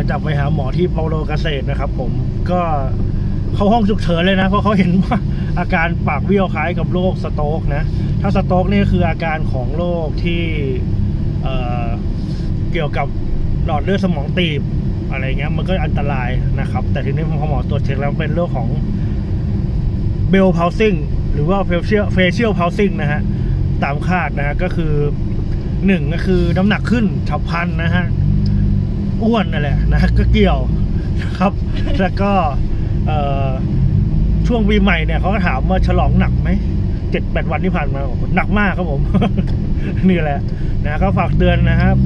ลังจากไปหาหมอที่เปาโลเกษตรนะครับ ผมก็เข้าห้องฉุกเฉินเลยนะ เพราะเขาเห็นว่าอาการปากเบี้ยวคล้ายกับโรคสโตกนะ ถ้าสโตกนี่คืออาการของโรคที่เเกี่ยวกับหลอดเลือดสมองตีบอะไรเงี้ยมันก็อันตรายนะครับ แต่ทีนี้พอหมอตรวจเช็คแล้วเป็นโรคของเบลพาวซิงหรือว่าเฟเชียลเฟเชียลพาวซิงนะฮะตามคาดนะฮะก็คือหนึ่งก็คือน้ำหนักขึ้นฉับพลันนะฮะ อ้วนนั่นแหละนะก็เกี่ยวนะครับ แล้วก็ช่วงปีใหม่เนี่ยเขาก็ถามว่าฉลองหนักไหมเจ็ดแปดวันที่ผ่านมาหนักมากครับผม นี่แหละนะก็ฝากเตือนนะครับ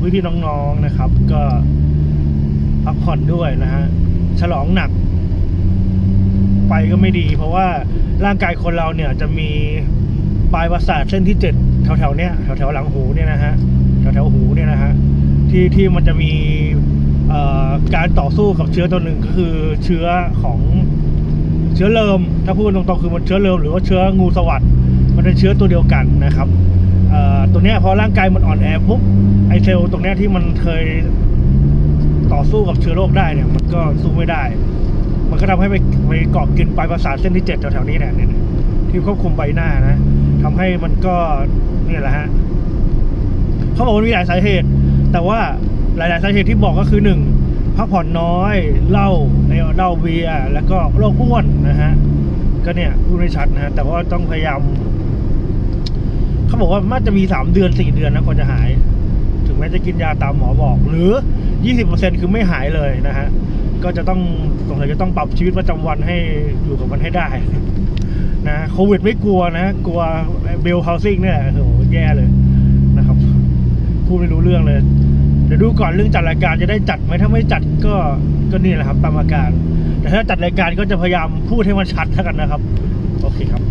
พี่พี่น้องๆนะครับ ก็พักผ่อนด้วยนะฮะฉลองหนัก ไปก็ไม่ดี เพราะว่าร่างกายคนเราเนี่ยจะมีปลายประสาทเส้นที่เจ็ดแถวๆเนี้ยแถวๆหลังหูเนี่ยนะฮะแถวๆหูเนี่ยนะฮะ ที่ที่มันจะมีการต่อสู้กับเชื้อตัวหนึ่งก็คือเชื้อของเชื้อเริมถ้าพูดตรงๆคือมันเชื้อเริมหรือว่าเชื้องูสวัสดมันเป็นเชื้อตัวเดียวกันนะครับตัวนี้พอร่างกายมันอ่อนแอปุ๊บไอเซลล์ตรงนี้ที่มันเคยต่อสู้กับเชื้อโรคได้เนี่ย มันก็สู้ไม่ได้ มันก็ทำให้ไปไปเกาะกินปลายประสาทเส้นที่เจ็ดแถวๆนี้เนี่ยที่ควบคุมใบหน้านะทำให้มันก็นี่แหละฮะเขาบอกว่ามีหลายสาเหตุ แต่ว่าหลาย ๆ สาเหตุที่บอกก็คือหนึ่งพักผ่อนน้อยเหล้าเหล้าเบียร์แล้วก็โรคอ้วนนะฮะก็เนี่ยพูดไม่ชัดนะฮะแต่ว่าต้องพยายามเขาบอกว่าน่าจะมีสามเดือนสี่เดือนนะกว่าจะหาย ถึงแม้จะกินยาตามหมอบอก หรือยี่สิบเปอร์เซ็นคือไม่หายเลยนะฮะก็จะต้องสงสัยจะต้องปรับชีวิตประจำวันให้อยู่กับมันให้ได้นะโควิดไม่กลัวนะ กลัวเบลเฮาซิ่งเนี่ยโอ้โหแย่เลย พูดไม่รู้เรื่องเลย เดี๋ยวดูก่อนเรื่องจัดรายการจะได้จัดไหมถ้าไม่จัดก็ก็นี่แหละครับตามอาการ แต่ถ้าจัดรายการก็จะพยายามพูดให้มันชัดแล้วกันนะครับ โอเคครับ